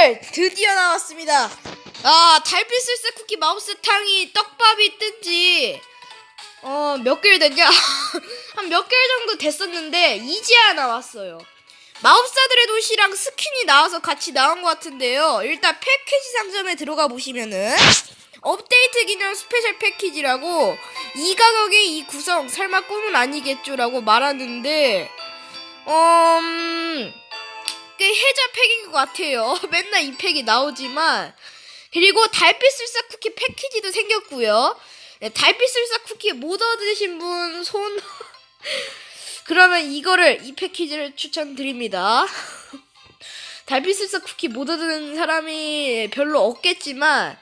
님들 드디어 나왔습니다. 아 달빛술사 쿠키 마우스 탕이 떡밥이 뜬지 어 몇 개월 됐냐? 한 몇 개월 정도 됐었는데 이제야 나왔어요. 마법사들의 도시랑 스킨이 나와서 같이 나온 것 같은데요. 일단 패키지 상점에 들어가 보시면은 업데이트 기념 스페셜 패키지라고 이 가격에 이 구성 설마 꿈은 아니겠죠라고 말하는데 음. 꽤 해자 팩인 것 같아요. 맨날 이 팩이 나오지만 그리고 달빛 술사 쿠키 패키지도 생겼고요. 네, 달빛 술사 쿠키 못 얻으신 분 손. 그러면 이거를 이 패키지를 추천드립니다. 달빛 술사 쿠키 못 얻은 사람이 별로 없겠지만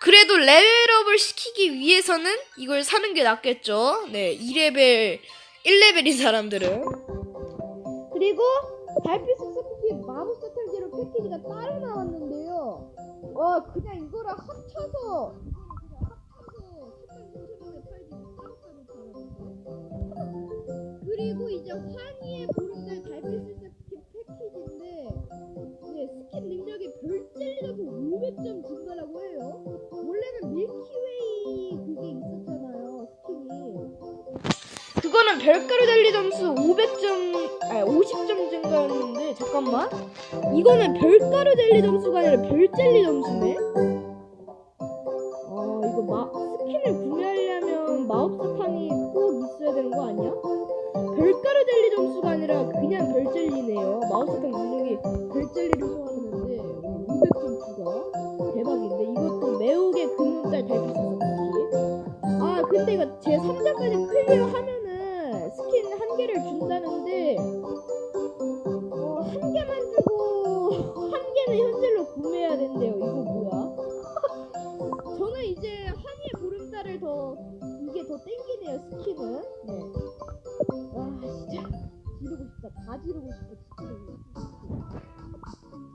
그래도 레벨업을 시키기 위해서는 이걸 사는 게 낫겠죠. 네, 2레벨, 1레벨인 사람들은. 그리고 달빛 숲숲 이 마법 사 탕제로 패키지가 따로 나왔는데요. 와 그냥 이거랑 합쳐서 그리고 이제 환희의 보름달 그거는 별가루 젤리 점수 500점, 아니 50점 증가였는데 잠깐만. 이거는 별가루 젤리 점수가 아니라 별 젤리 점수네. 아 이거 마 스킨을 구매하려면 마법사탕이 꼭 있어야 되는 거 아니야? 별가루 젤리 점수가 아니라 그냥 별 젤리네요. 마법사탕 능력이 별 싶다. 진짜.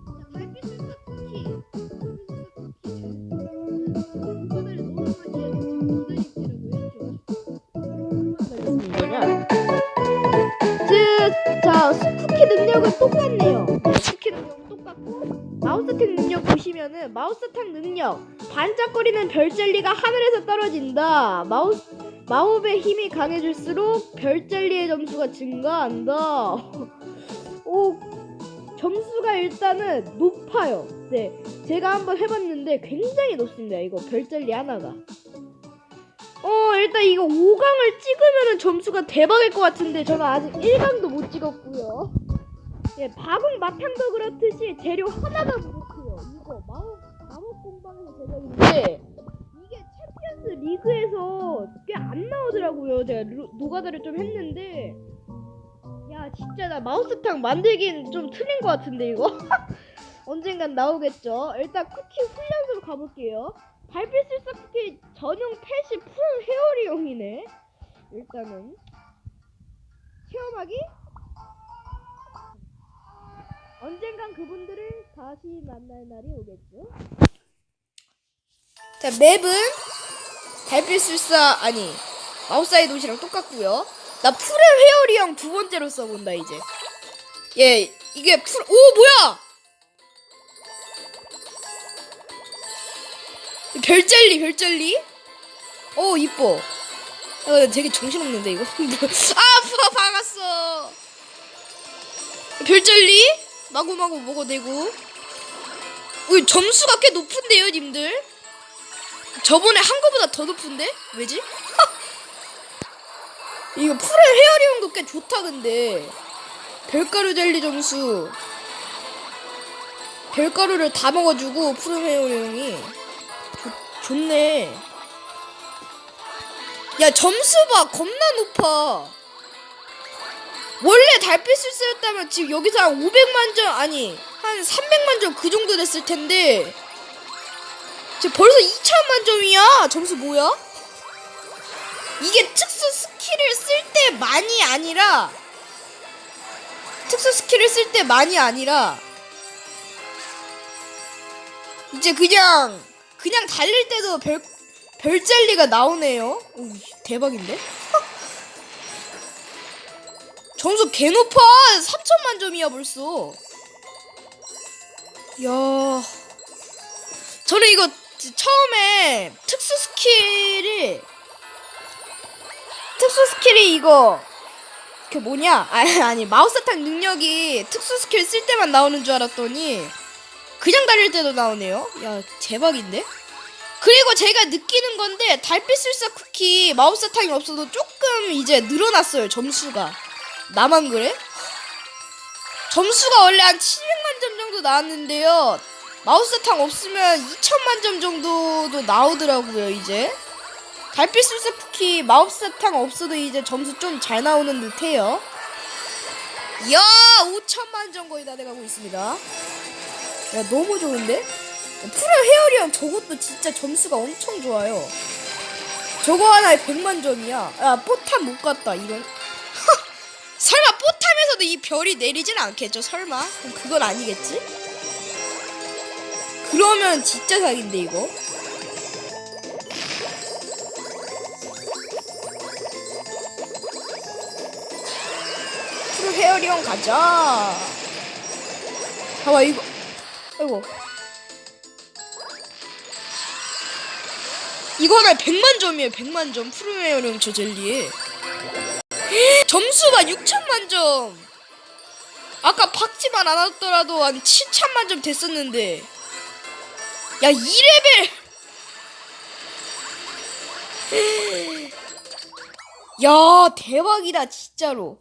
자, 달빛을 쿠키. 이거를 너무 많이 해서 기다리시라고 했죠. 자, 쿠키 능력은 똑같네요. 쿠키 능력 똑같고 마우스탕 능력 보시면은 마우스탕 능력 반짝거리는 별젤리가 하늘에서 떨어진다. 마우스 마법의 힘이 강해질수록 별젤리의 점수가 증가한다. 오 점수가 일단은 높아요. 네, 제가 한번 해봤는데 굉장히 높습니다. 이거 별젤리 하나가. 어 일단 이거 5강을 찍으면은 점수가 대박일 것 같은데 저는 아직 1강도 못 찍었고요. 예, 바공 마탕도 그렇듯이 재료 하나가 부족해요. 이거 마법 마법 공방에서 제작인데 이게 챔피언스 리그에서 꽤 안 나오더라고요. 제가 루, 노가다를 좀 했는데 야 진짜 나 마우스탕 만들긴 좀 틀린 것 같은데 이거 언젠간 나오겠죠. 일단 쿠키 훈련소로 가볼게요. 달빛술사 쿠키 전용 풀 헤어리용이네. 일단은 체험하기. 언젠간 그분들을 다시 만날 날이 오겠죠. 자 맵은 달빛술사 아니 마우사의 도시랑 똑같고요. 나 풀의 헤어리용 두 번째로 써본다 이제. 예 이게 풀 오 뭐야? 별젤리 별젤리? 오 이뻐. 야, 되게 정신없는데 이거? 아 아파 박았어. 별젤리? 마구마구 먹어대고. 우 점수가 꽤 높은데요 님들? 저번에 한 거보다 더 높은데? 왜지 이거 풀의 헤어리용도 꽤 좋다 근데 별가루 젤리 점수 별가루를 다 먹어주고 푸른 헤어리용이 좋네. 야 점수 봐 겁나 높아. 원래 달빛을 쓰였다면 지금 여기서 한 500만 점 아니 한 300만 점 그 정도 됐을 텐데 지금 벌써 2천만 점이야. 점수 뭐야? 이게 특수 스킬을 쓸 때 많이 아니라 특수 스킬을 쓸 때 많이 아니라 이제 그냥 그냥 달릴 때도 별 별젤리가 나오네요. 오, 대박인데? 점수 개 높아. 3천만 점이야 벌써. 야, 저는 이거 처음에 특수 스킬이 특수 스킬이 이거 그 뭐냐? 아니 아니 마우스탕 능력이 특수 스킬 쓸 때만 나오는 줄 알았더니 그냥 달릴 때도 나오네요. 야 대박인데? 그리고 제가 느끼는 건데 달빛 술사 쿠키 마우스탕이 없어도 조금 이제 늘어났어요 점수가. 나만 그래? 점수가 원래 한 700만 점 정도 나왔는데요. 마우스탕 없으면 2천만 점 정도도 나오더라고요, 이제. 달빛 술사 쿠키 마우스탕 없어도 이제 점수 좀 잘 나오는 듯 해요. 이야, 5천만 점 거의 다 돼가고 있습니다. 야, 너무 좋은데? 프로 헤어리언 저것도 진짜 점수가 엄청 좋아요. 저거 하나에 100만 점이야. 야, 포탄 못 갔다, 이런. 설마 뽀탐에서도 이 별이 내리진 않겠죠? 설마? 그건 아니겠지? 그러면 진짜 사기인데 이거? 프로 헤어리온 가자. 봐봐 이거. 아이고. 이거는 100만 점이에요. 100만 점. 프로 헤어리온 저 젤리에. 점수가 6천만 점. 아까 박지만 않았더라도 한 7천만 점 됐었는데. 야, 2레벨. 야, 대박이다, 진짜로.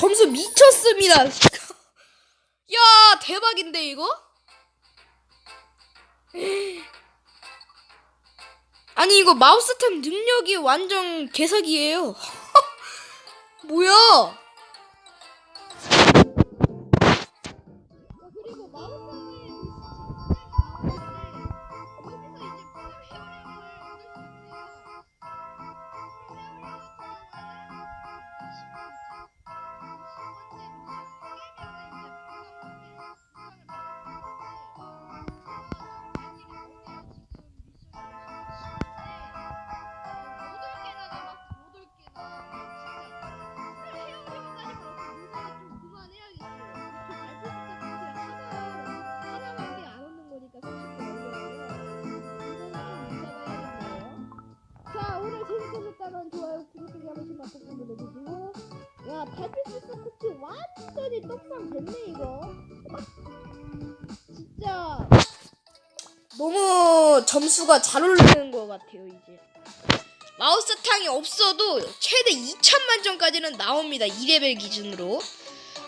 점수 미쳤습니다. 야, 대박인데, 이거? 아니, 이거 마우스템 능력이 완전 개사기예요. 뭐야? 그리고 마우스 달빛 수수 쿠키 완전히 떡상 됐네 이거? 진짜. 너무 점수가 잘 오르는 것 같아요 이제. 마우스 탕이 없어도 최대 2천만 점까지는 나옵니다 2레벨 기준으로.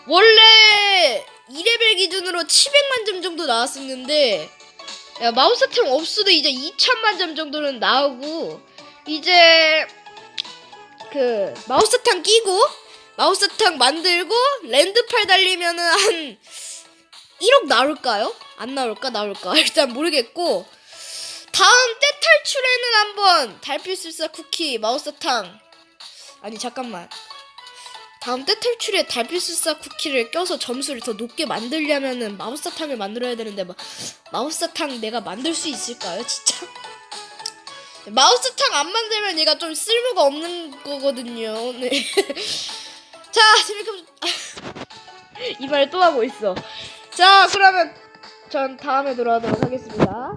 원래 2레벨 기준으로 700만 점 정도 나왔었는데 야, 마우스 탕 없어도 이제 2천만 점 정도는 나오고 이제 그 마우스 탕 끼고 마우스탕 만들고 랜드팔 달리면은 한 1억 나올까요? 안 나올까? 나올까? 일단 모르겠고 다음 때 탈출에는 한번 달빛술사 쿠키 마우스탕 아니 잠깐만 다음 때 탈출에 달빛술사 쿠키를 껴서 점수를 더 높게 만들려면은 마우스탕을 만들어야 되는데 마, 마우스탕 내가 만들 수 있을까요? 진짜? 마우스탕 안 만들면 얘가 좀 쓸모가 없는 거거든요. 네. 자, 재밌게 이말또 하고 있어. 자, 그러면 전 다음에 돌아오도록 하겠습니다.